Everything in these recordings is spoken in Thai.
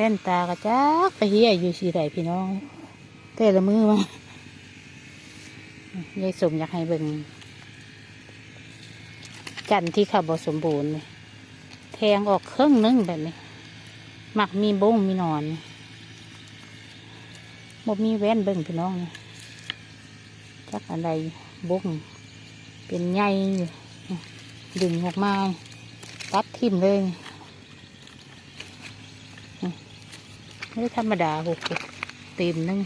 แว่นตากระจักไปเฮียอยู่สีใดพี่น้องแต่ละมือมายายสมอยากให้เบิ่งจันที่ขาบสมบูรณ์แทงออกเครึ่องนึงแบบนี้มักมีบงมีหนอนบ่มีแว่นเบิ่งพี่น้องนี่จักอะไรบงเป็นใยอยู่ดึงออกมาตัดทิ่มเลยนี่ ไม่ธรรมดาหกเต็มนึง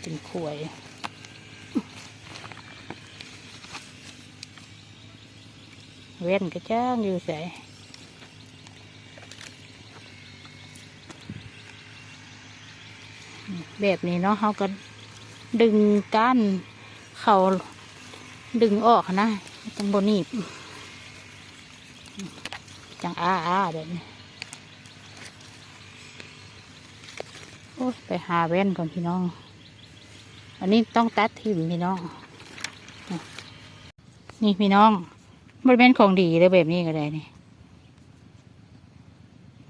เป็นขวยเว้นก็จ้างอยู่ใส่แบบนี้เนาะเขาก็ดึงก้านเขาดึงออกนะจังบนีบ จังอ้าอ้าแบบนี้โอ้ยไปหาแว่นก่อนพี่น้อง อันนี้ต้องตัดทิ่มพี่น้อง นี่พี่น้องมันเป็นของดีเลยแบบนี้ก็ได้นี่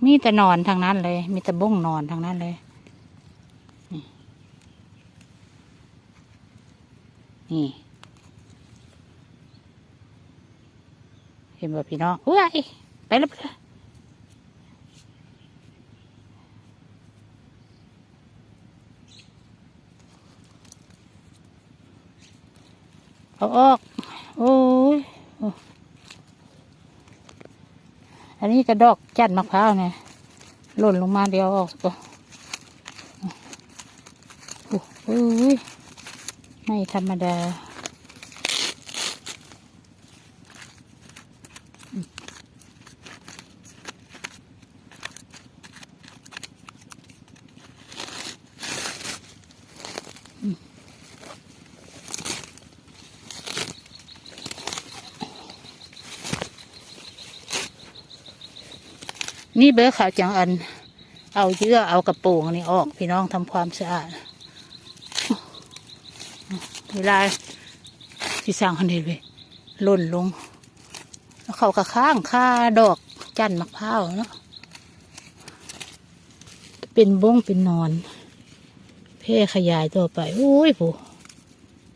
มีแต่นอนทางนั้นเลย มีแต่บ้งนอนทางนั้นเลยนี่นี่เห็นแบบพี่น้องอุ้ย ไปแล้วไปแล้วเอาออก โอ้ย อันนี้กระดอกจัดมะพร้าวเนี่ยหล่นลงมาเดียวออกก็โอ้ย ไม่ธรรมดา นี่เบอร์ขาวจังอัน เอาเยื่อเอากระโปรงนนี้ออก พี่น้องทำความสะอาดเวลาที่สร้างคนเดียวเลยล่นลง แล้วเขากระข้างค่าดอกจันทร์มะพร้าวเนาะเป็นบงเป็นนอน เพ่ขยายตัวไป โอ้ยผู้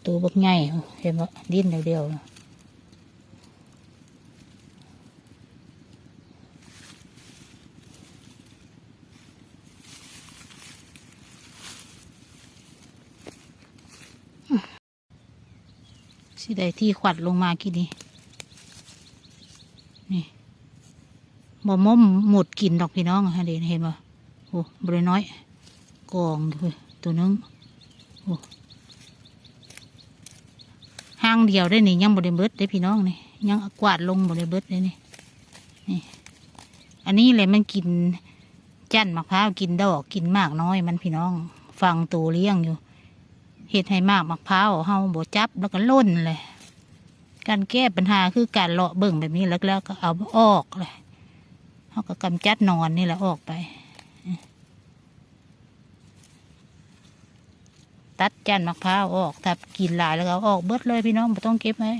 ตัวบักใหญ่เห็นไหมดิ้นเดียวๆ สิได้ที่ขวัดลงมากี่นี่นี่บ่ม่อมหมดกินดอกพี่น้องฮะเด่นเห็นบ่โอ้บริน้อยกองเลยตัวนึงโอ้ห้างเดียวได้นี่ยังบริเบิดได้พี่น้องนี่ยังกวาดลงบริเบิดได้นี่นี่ อันนี้แหละมันกินจันมะพร้าวกินดอกกินมากน้อยมันพี่น้อง ฟังตัวเลี้ยงอยู่ เห็ดให้มากมะพร้าวเฮาบ่จับแล้วก็ล่นเลย การแก้ปัญหาคือการเลาะเบิ่งแบบนี้แล้วแล้วก็เอาออกเลยเขาก็กำจัดนอนนี่แหละออกไป ตัดจันมักพร้าวออกถ้ากินหลายแล้วก็เอาออกเบิดเลยพี่น้องไม่ต้องเก็บไว้